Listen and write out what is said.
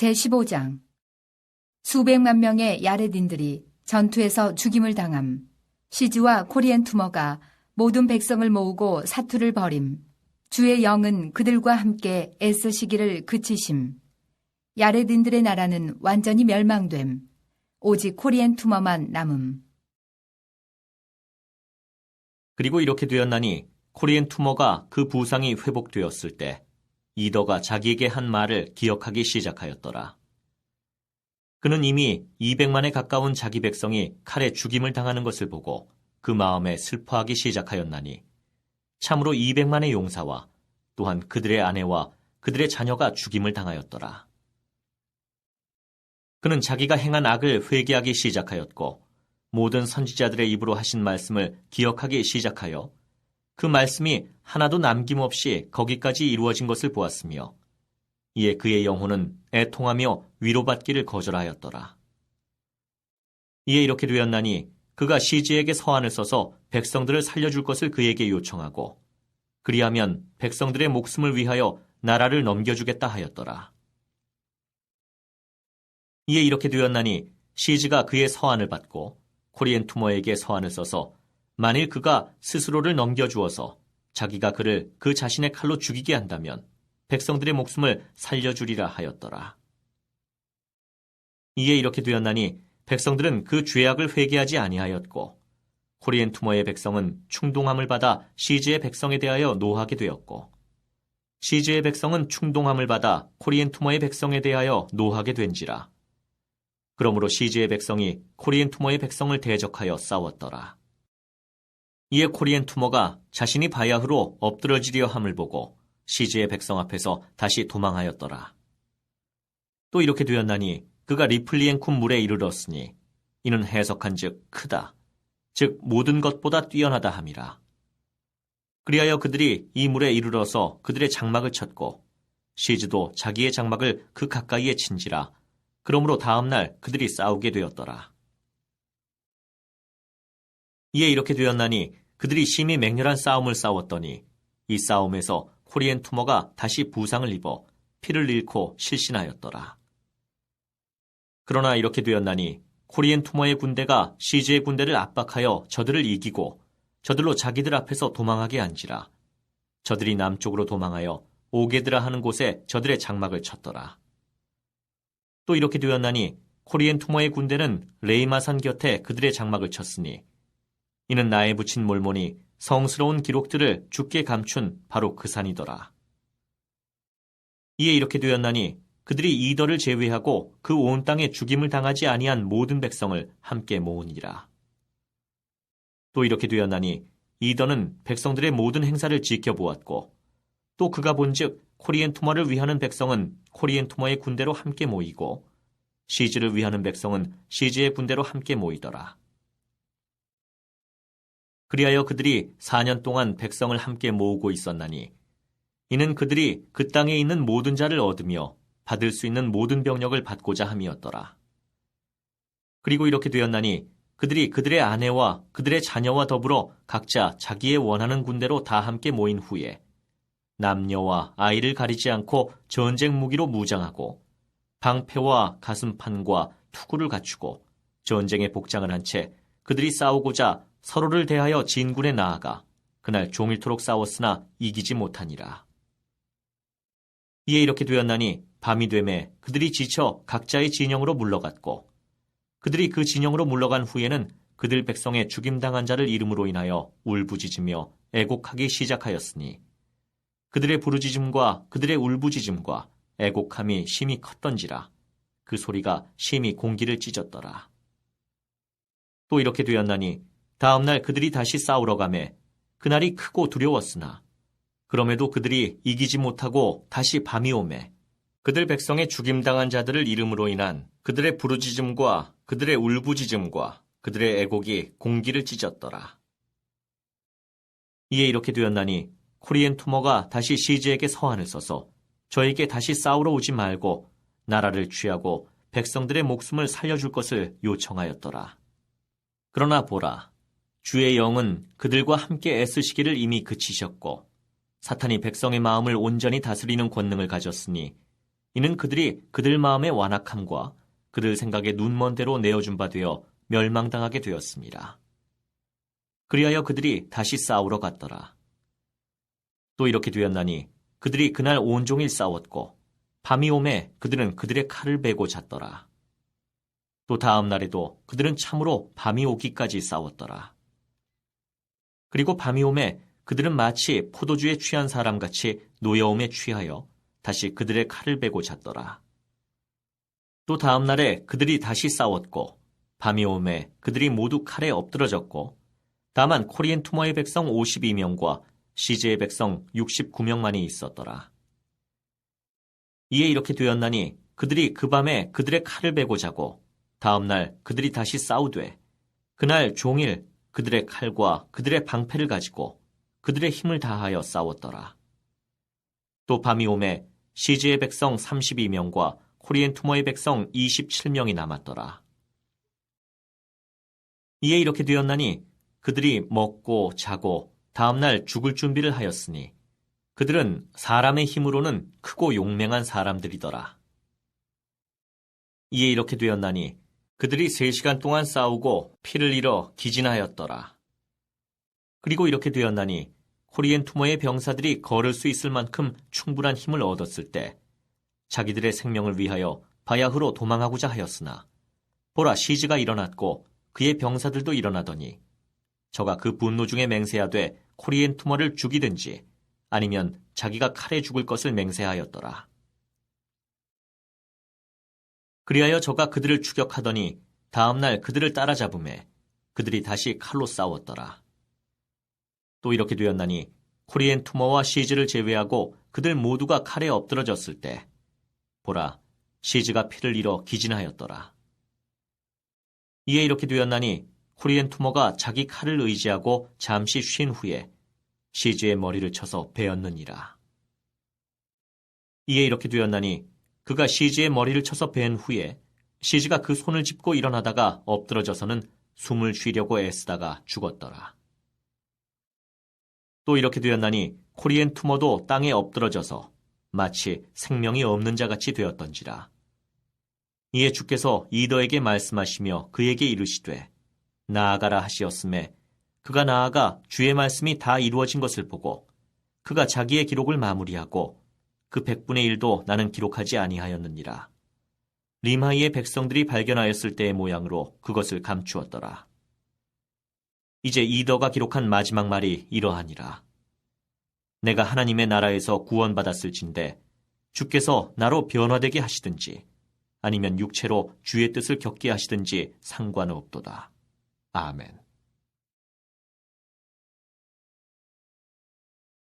제15장 수백만 명의 야레딘들이 전투에서 죽임을 당함. 시즈와 코리엔 투머가 모든 백성을 모으고 사투를 벌임. 주의 영은 그들과 함께 애쓰시기를 그치심. 야레딘들의 나라는 완전히 멸망됨. 오직 코리엔 투머만 남음. 그리고 이렇게 되었나니 코리엔 투머가 그 부상이 회복되었을 때 이더가 자기에게 한 말을 기억하기 시작하였더라. 그는 이미 200만에 가까운 자기 백성이 칼에 죽임을 당하는 것을 보고 그 마음에 슬퍼하기 시작하였나니 참으로 200만의 용사와 또한 그들의 아내와 그들의 자녀가 죽임을 당하였더라. 그는 자기가 행한 악을 회개하기 시작하였고 모든 선지자들의 입으로 하신 말씀을 기억하기 시작하여 그 말씀이 하나도 남김없이 거기까지 이루어진 것을 보았으며 이에 그의 영혼은 애통하며 위로받기를 거절하였더라. 이에 이렇게 되었나니 그가 시지에게 서한을 써서 백성들을 살려줄 것을 그에게 요청하고 그리하면 백성들의 목숨을 위하여 나라를 넘겨주겠다 하였더라. 이에 이렇게 되었나니 시즈가 그의 서한을 받고 코리엔 투머에게 서한을 써서 만일 그가 스스로를 넘겨주어서 자기가 그를 그 자신의 칼로 죽이게 한다면 백성들의 목숨을 살려주리라 하였더라. 이에 이렇게 되었나니 백성들은 그 죄악을 회개하지 아니하였고 코리엔 투머의 백성은 충동함을 받아 시즈의 백성에 대하여 노하게 되었고 시즈의 백성은 충동함을 받아 코리엔 투머의 백성에 대하여 노하게 된지라. 그러므로 시즈의 백성이 코리엔 투머의 백성을 대적하여 싸웠더라. 이에 코리엔 투머가 자신이 바야흐로 엎드러지려 함을 보고 시즈의 백성 앞에서 다시 도망하였더라. 또 이렇게 되었나니 그가 리플리엔쿰 물에 이르렀으니 이는 해석한즉 크다. 즉 모든 것보다 뛰어나다 함이라. 그리하여 그들이 이 물에 이르러서 그들의 장막을 쳤고 시즈도 자기의 장막을 그 가까이에 친지라 그러므로 다음 날 그들이 싸우게 되었더라. 이에 이렇게 되었나니 그들이 심히 맹렬한 싸움을 싸웠더니 이 싸움에서 코리엔 투머가 다시 부상을 입어 피를 잃고 실신하였더라. 그러나 이렇게 되었나니 코리엔 투머의 군대가 시즈의 군대를 압박하여 저들을 이기고 저들로 자기들 앞에서 도망하게 한지라. 저들이 남쪽으로 도망하여 오게드라 하는 곳에 저들의 장막을 쳤더라. 또 이렇게 되었나니 코리엔 투머의 군대는 레이마산 곁에 그들의 장막을 쳤으니 이는 나에 붙인 몰몬이 성스러운 기록들을 죽게 감춘 바로 그 산이더라. 이에 이렇게 되었나니 그들이 이더를 제외하고 그 온 땅에 죽임을 당하지 아니한 모든 백성을 함께 모으니라. 또 이렇게 되었나니 이더는 백성들의 모든 행사를 지켜보았고 또 그가 본즉 코리엔 투머를 위하는 백성은 코리엔 투머의 군대로 함께 모이고 시즈를 위하는 백성은 시즈의 군대로 함께 모이더라. 그리하여 그들이 4년 동안 백성을 함께 모으고 있었나니 이는 그들이 그 땅에 있는 모든 자를 얻으며 받을 수 있는 모든 병력을 받고자 함이었더라. 그리고 이렇게 되었나니 그들이 그들의 아내와 그들의 자녀와 더불어 각자 자기의 원하는 군대로 다 함께 모인 후에 남녀와 아이를 가리지 않고 전쟁 무기로 무장하고 방패와 가슴판과 투구를 갖추고 전쟁에 복장을 한 채 그들이 싸우고자 서로를 대하여 진군에 나아가 그날 종일토록 싸웠으나 이기지 못하니라. 이에 이렇게 되었나니 밤이 되매 그들이 지쳐 각자의 진영으로 물러갔고 그들이 그 진영으로 물러간 후에는 그들 백성의 죽임당한 자를 이름으로 인하여 울부짖으며 애곡하기 시작하였으니 그들의 부르짖음과 그들의 울부짖음과 애곡함이 심히 컸던지라 그 소리가 심히 공기를 찢었더라. 또 이렇게 되었나니 다음날 그들이 다시 싸우러 가매 그날이 크고 두려웠으나 그럼에도 그들이 이기지 못하고 다시 밤이 오매 그들 백성의 죽임당한 자들을 이름으로 인한 그들의 부르짖음과 그들의 울부짖음과 그들의 애곡이 공기를 찢었더라. 이에 이렇게 되었나니 코리엔 투머가 다시 시즈에게 서한을 써서 저에게 다시 싸우러 오지 말고 나라를 취하고 백성들의 목숨을 살려줄 것을 요청하였더라. 그러나 보라, 주의 영은 그들과 함께 애쓰시기를 이미 그치셨고 사탄이 백성의 마음을 온전히 다스리는 권능을 가졌으니 이는 그들이 그들 마음의 완악함과 그들 생각의 눈먼 대로 내어준 바 되어 멸망당하게 되었습니다. 그리하여 그들이 다시 싸우러 갔더라. 또 이렇게 되었나니 그들이 그날 온종일 싸웠고 밤이 오매 그들은 그들의 칼을 베고 잤더라. 또 다음 날에도 그들은 참으로 밤이 오기까지 싸웠더라. 그리고 밤이 오매 그들은 마치 포도주에 취한 사람같이 노여움에 취하여 다시 그들의 칼을 베고 잤더라. 또 다음 날에 그들이 다시 싸웠고 밤이 오매 그들이 모두 칼에 엎드러졌고 다만 코리엔 투머의 백성 52명과 시제의 백성 69명만이 있었더라. 이에 이렇게 되었나니 그들이 그 밤에 그들의 칼을 베고 자고 다음 날 그들이 다시 싸우되 그날 종일 그들의 칼과 그들의 방패를 가지고 그들의 힘을 다하여 싸웠더라. 또 밤이 오매 시즈의 백성 32명과 코리엔 투머의 백성 27명이 남았더라. 이에 이렇게 되었나니 그들이 먹고 자고 다음날 죽을 준비를 하였으니 그들은 사람의 힘으로는 크고 용맹한 사람들이더라. 이에 이렇게 되었나니 그들이 세 시간 동안 싸우고 피를 잃어 기진하였더라. 그리고 이렇게 되었나니 코리엔 투머의 병사들이 걸을 수 있을 만큼 충분한 힘을 얻었을 때 자기들의 생명을 위하여 바야흐로 도망하고자 하였으나 보라 시즈가 일어났고 그의 병사들도 일어나더니 저가 그 분노 중에 맹세하되 코리엔 투머를 죽이든지 아니면 자기가 칼에 죽을 것을 맹세하였더라. 그리하여 저가 그들을 추격하더니 다음날 그들을 따라잡음에 그들이 다시 칼로 싸웠더라. 또 이렇게 되었나니 코리엔 투머와 시즈를 제외하고 그들 모두가 칼에 엎드러졌을 때 보라 시즈가 피를 잃어 기진하였더라. 이에 이렇게 되었나니 코리엔 투머가 자기 칼을 의지하고 잠시 쉰 후에 시즈의 머리를 쳐서 베었느니라. 이에 이렇게 되었나니 그가 시즈의 머리를 쳐서 벤 후에 시즈가 그 손을 짚고 일어나다가 엎드러져서는 숨을 쉬려고 애쓰다가 죽었더라. 또 이렇게 되었나니 코리엔 투머도 땅에 엎드러져서 마치 생명이 없는 자 같이 되었던지라. 이에 주께서 이더에게 말씀하시며 그에게 이르시되 나아가라 하시었음에 그가 나아가 주의 말씀이 다 이루어진 것을 보고 그가 자기의 기록을 마무리하고 그 백분의 일도 나는 기록하지 아니하였느니라. 림하이의 백성들이 발견하였을 때의 모양으로 그것을 감추었더라. 이제 이더가 기록한 마지막 말이 이러하니라. 내가 하나님의 나라에서 구원받았을진데 주께서 나로 변화되게 하시든지 아니면 육체로 주의 뜻을 겪게 하시든지 상관없도다. 아멘.